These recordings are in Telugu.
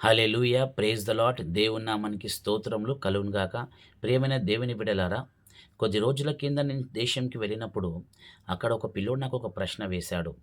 హల్లెలూయా ప్రేజ్ ద లాట్ దేవుని నామానికి స్తోత్రములు కలుగునుగాక. ప్రియమైన దేవుని బిడలారా కొద్ది రోజుల కింద నేను దేశంకి వెళ్ళినప్పుడు అక్కడ ఒక పిల్లోడు నాకు ఒక ప్రశ్న వేశాడు.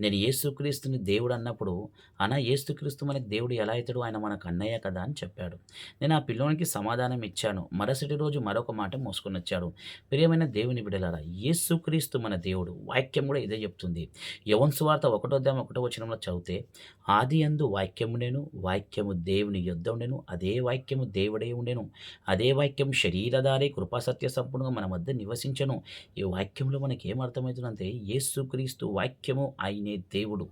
నేను ఏసుక్రీస్తుని దేవుడు అన్నప్పుడు అన్న ఏసుక్రీస్తు మనకి దేవుడు ఎలా అవుతాడు? ఆయన మనకు అన్నయ్య కదా? అని చెప్పాడు. నేను ఆ పిల్లోనికి సమాధానం ఇచ్చాను. మరుసటి రోజు మరొక మాట మోసుకొని వచ్చాడు. ప్రియమైన దేవుని బిడలారా ఏసుక్రీస్తు మన దేవుడు. వాక్యం కూడా ఇదే చెప్తుంది. యవన్ సువార్త ఒకటో అధ్యాయం ఒకటో వచనంలో చదివితే ఆది అందు వాక్యము నేను వాక్యము దేవుని యుద్ధం నేను అదే వాక్యము దేవుడే ఉండెను అదే వాక్యం శరీరధారే కృపాసత్య సంపూర్ణంగా మన మధ్య నివసించను. ఈ వాక్యంలో మనకి ఏమర్థమవుతుందంటే అర్థమవుతుందంటే యేసుక్రీస్తు వాక్యము ఆయనే దేవుడు.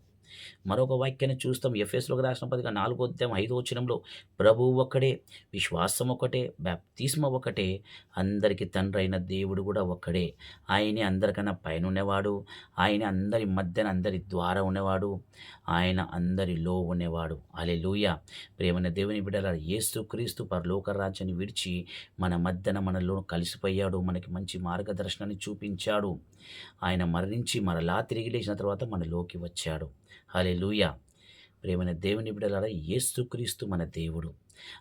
మరొక వాక్యాన్ని చూస్తాం. ఎఫ్ఎస్లోకి రాసిన పదిగా నాలుగో అధ్యాయం ఐదో వచనంలో ప్రభువు ఒక్కడే విశ్వాసం ఒకటే బ్యాప్తిస్మ ఒకటే అందరికీ తండ్రి అయిన దేవుడు కూడా ఒక్కడే. ఆయనే అందరికన్నా పైన ఉన్నవాడు ఆయన అందరి మధ్యన అందరి ద్వారా ఉన్నవాడు ఆయన అందరిలో ఉన్నవాడు. అలే లూయ ప్రేమైన దేవుని బిడ్డల యేసుక్రీస్తు పరలోక రాజ్యాన్ని విడిచి మన మధ్యన మనలో కలిసిపోయాడు. మనకి మంచి మార్గదర్శనాన్ని చూపించాడు. ఆయన మరణించి మరలా తిరిగి లేచిన తర్వాత మనలోకి వచ్చాడు. హలే లూయ ప్రేమైన దేవుని బిడ్డలారా యేసుక్రీస్తు మన దేవుడు.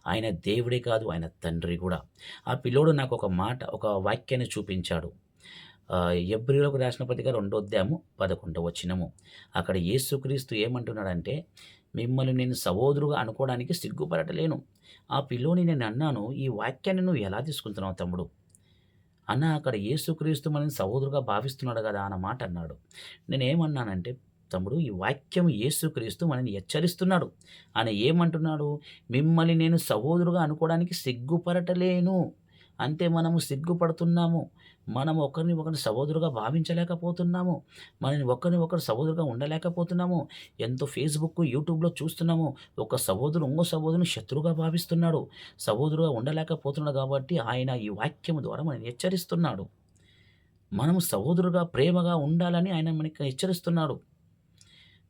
ఆయన దేవుడే కాదు ఆయన తండ్రి కూడా. ఆ పిల్లోడు నాకు ఒక మాట ఒక వాక్యాన్ని చూపించాడు. ఎబ్రిలోకి రాసిన పత్రిక రెండో అధ్యాయము పదకొండవ వచ్చినము అక్కడ యేసుక్రీస్తు ఏమంటున్నాడంటే మిమ్మల్ని నేను సహోదరుగా అనుకోవడానికి సిగ్గుపడటలేను. ఆ పిల్లోని నేను అన్నాను ఈ వాక్యాన్ని నువ్వు ఎలా తీసుకుంటున్నావు తమ్ముడు? అన్న అక్కడ యేసుక్రీస్తు మనని సహోదరుగా భావిస్తున్నాడు కదా అన్న మాట అన్నాడు. నేనేమన్నానంటే తమ్ముడు ఈ వాక్యం యేసుక్రీస్తు మనని హెచ్చరిస్తున్నాడు. ఆయన ఏమంటున్నాడు? మిమ్మల్ని నేను సహోదరుగా అనుకోవడానికి సిగ్గుపడటలేను. అంటే మనము సిగ్గుపడుతున్నాము. మనం ఒకరిని ఒకరిని సహోదరుగా భావించలేకపోతున్నాము. మనని ఒకరిని ఒకరు సహోదరుగా ఉండలేకపోతున్నాము. ఎంతో ఫేస్బుక్ యూట్యూబ్లో చూస్తున్నాము. ఒక సహోదరు ఇంకో సహోదరుని శత్రువుగా భావిస్తున్నాడు. సహోదరుగా ఉండలేకపోతున్నాడు కాబట్టి ఆయన ఈ వాక్యం ద్వారా మనని హెచ్చరిస్తున్నాడు. మనము సహోదరుగా ప్రేమగా ఉండాలని ఆయన మనకి హెచ్చరిస్తున్నాడు.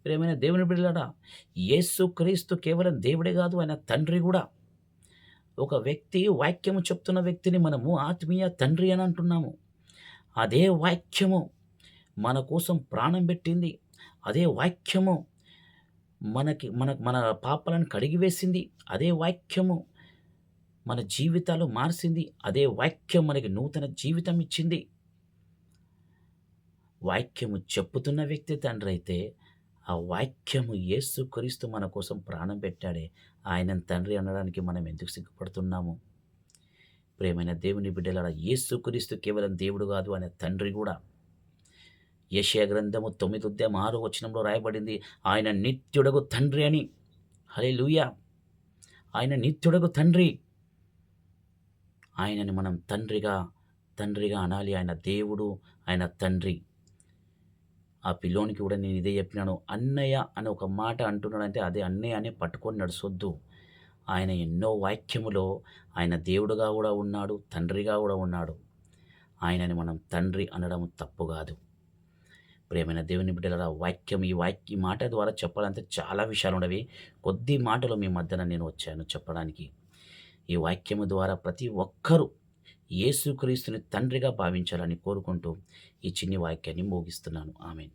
ప్రేమైన దేవుని బిడ్డలారా యేసు క్రీస్తు కేవలం దేవుడే కాదు ఆయన తండ్రి కూడా. ఒక వ్యక్తి వాక్యము చెప్తున్న వ్యక్తిని మనము ఆత్మీయ తండ్రి అని అంటున్నాము. అదే వాక్యము మన కోసం ప్రాణం పెట్టింది. అదే వాక్యము మనకి మన మన పాపలను కడిగివేసింది అదే వాక్యము మన జీవితాలు మార్చింది అదే వాక్యం మనకి నూతన జీవితం ఇచ్చింది. వాక్యము చెప్పుతున్న వ్యక్తి తండ్రి అయితే ఆ వాక్యము యేసుక్రీస్తు మన కోసం ప్రాణం పెట్టాడే. ఆయన తండ్రి అనడానికి మనం ఎందుకు సిగ్గుపడుతున్నాము? ప్రేమైన దేవుని బిడ్డలారా యేసు క్రీస్తు కేవలం దేవుడు కాదు ఆయన తండ్రి కూడా యశయ గ్రంథము తొమ్మిది ఉద్యమ ఆరో వచనంలో రాయబడింది ఆయన నిత్యుడగు తండ్రి అని. హలే లూయ ఆయన నిత్యుడగు తండ్రి. ఆయనని మనం తండ్రిగా తండ్రిగా అనాలి. ఆయన దేవుడు ఆయన తండ్రి. ఆ పిల్లోనికి కూడా నేను ఇదే చెప్పినాను అన్నయ్య అని ఒక మాట అంటున్నాడంటే అదే అన్నయ్య అని పట్టుకొని నడుసొద్దు. ఆయన ఎన్నో వాక్యములో ఆయన దేవుడుగా కూడా ఉన్నాడు తండ్రిగా కూడా ఉన్నాడు. ఆయనని మనం తండ్రి అనడం తప్పు కాదు. ప్రేమైన దేవుని బిడ్డల వాక్యం ఈ వాక్య ఈ మాట ద్వారా చెప్పాలంటే చాలా విషయాలు ఉండవి. కొద్ది మాటలు మీ మధ్యన నేను వచ్చాను చెప్పడానికి. ఈ వాక్యము ద్వారా ప్రతి ఒక్కరూ యేసుక్రీస్తుని తండ్రిగా భావించాలని కోరుకుంటూ ఈ చిన్ని వాక్యాన్ని ముగిస్తున్నాను. ఆమె